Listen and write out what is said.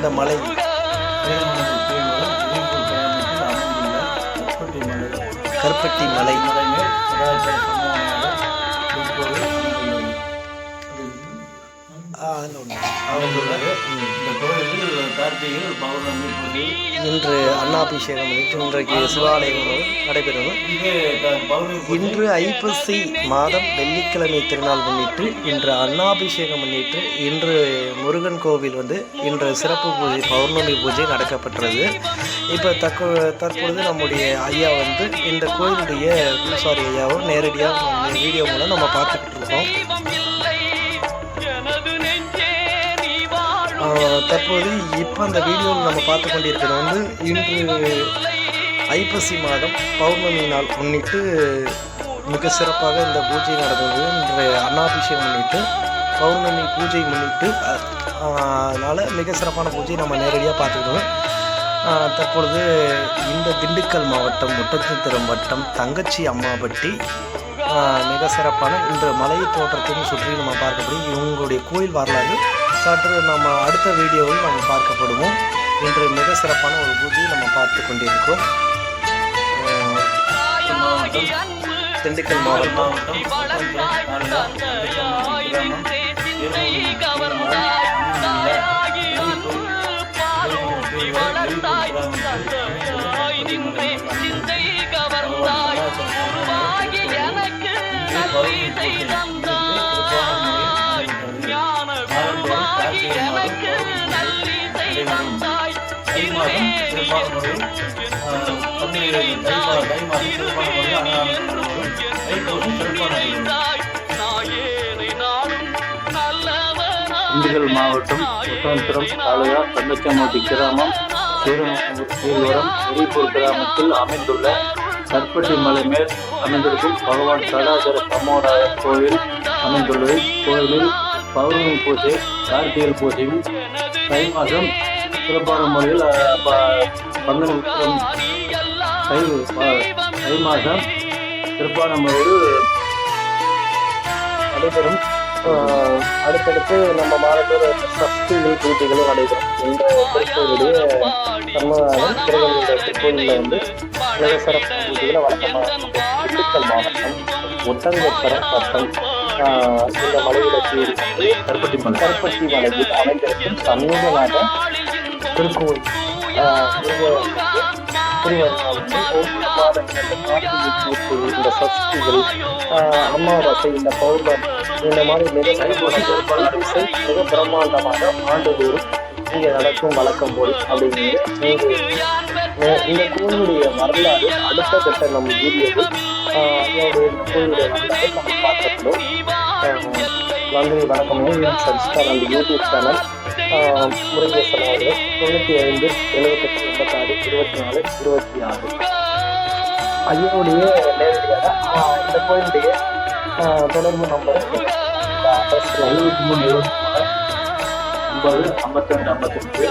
இந்த மலை. கருப்பட்டி மலை. இன்று அன்னாபிஷேகம் முன்னிட்டு இன்றைக்கு சிவாலயம் நடைபெறும். இன்று ஐப்பசி மாதம் வெள்ளிக்கிழமை திருநாள் முன்னிட்டு இன்று அன்னாபிஷேகம் முன்னிட்டு இன்று முருகன் கோவில் வந்து இன்று சிறப்பு பூஜை பௌர்ணமி பூஜை நடக்கப்பட்டது இப்போ தற்பொ தற்பொழுது நம்முடைய ஐயா வந்து இந்த கோயிலுடைய பூசாரி ஐயாவும் நேரடியாக வீடியோ மூலம் நம்ம பார்த்துக்கிட்டு இருக்கோம். தற்போது இப்போ அந்த வீடியோவில் நம்ம பார்த்து கொண்டிருக்கிறது வந்து இன்று ஐப்பசி மாதம் பௌர்ணமி நாள் முன்னிட்டு மிக சிறப்பாக இந்த பூஜை நடந்தது. இன்று அன்னாபிஷேகம் முன்னிட்டு பௌர்ணமி பூஜை முன்னிட்டு அதனால மிக சிறப்பான பூஜை நம்ம நேரடியாக பார்த்துக்கிட்டோம். ஆஹ், தற்பொழுது இந்த திண்டுக்கல் மாவட்டம் முட்டத்திருத்திரம் வட்டம் தங்கச்சி அம்மாபட்டி மிக சிறப்பான இன்று மலை தோற்றத்தையும் சுற்றி நம்ம பார்க்கப்படும் இவங்களுடைய கோயில் வரலாறு. சற்று நம்ம அடுத்த வீடியோவில் நம்ம பார்க்கப்படுவோம். இன்று மிக சிறப்பான ஒரு பூஜையை நம்ம பார்த்து கொண்டிருக்கோம் ஆஹ், தாயாகி திண்டுக்கல் மாவட்டம் திருவேணி என்றும் என்றும் நிறைந்தாய் திருவேணி என்றும் என்றும் நிறைந்தாய் நாயேனை நாளும் நல்லவனாய் திண்டுக்கல் மாவட்டம் ஒட்டன்துரம் தாலுகா தந்தச்சமூட்டி கிராமம் சீர்வரம் எரிப்பூர் கிராமத்தில் அமைந்துள்ள கற்பட்டி மலை மேல் அமைந்திருக்கும் பகவான் சடாதர சமோராய கோவில் அமைந்துள்ளது. கோவிலில் பௌர்ணமி பூஜை கார்த்திகை பூஜையும் தை மாதம் சிறப்பான முறையில் அஹ், ப- பங்குனி உத்திரம் தை தை மாதம் சிறப்பான முறையில் நடைபெறும். அடுத்தடுத்து நம்ம மாதத்தோட சஷ்டிகள் பூஜைகளும் நடைபெறும். இந்த திருக்கோயிலுடைய சர்மநாதன் திருவள்ளுவர் திருக்கோயிலில் வந்து உலக சிறப்பு பூஜைகளை வழக்கமாக திண்டுக்கல் மாவட்டம் ஒட்டங்கத்தரம் வட்டம் இந்த வந்து கருப்பட்டி மலை. கருப்பட்டி மலையில் அமைந்திருக்கும் சமீபநாத திருக்கோயில் இந்த சஷ்டிகள் அமாவாசை இந்த பௌர்ணம் இந்த மாதிரி மிக மிக பிரம்மாண்டமாக ஆண்டுதோறும் இங்கே நடக்கும் வழக்கம் போல் அப்படிங்கிறது இந்த கோயிலுடைய வரலாறு அடுத்த கட்ட நம்ம வீடியோவில் ஆஹ் கோயிலுடைய வரலாறு நம்ம நன்றி வணக்கம் யூனியன் அந்த யூடியூப் சேனல் முருகேசன் அவர்கள் தொண்ணூற்றி ஐந்து எழுபத்தெட்டு எண்பத்தாறு இருபத்தி நாலு இருபத்தி ஆறு ஐயாவுடைய நேரடியாக இந்த கோயிலுடைய தொடர்பு நம்பர் எழுபத்தி மூணு எழுபத்தி மூணு ஐம்பது ஐம்பத்தி ரெண்டு ஐம்பத்தெட்டு.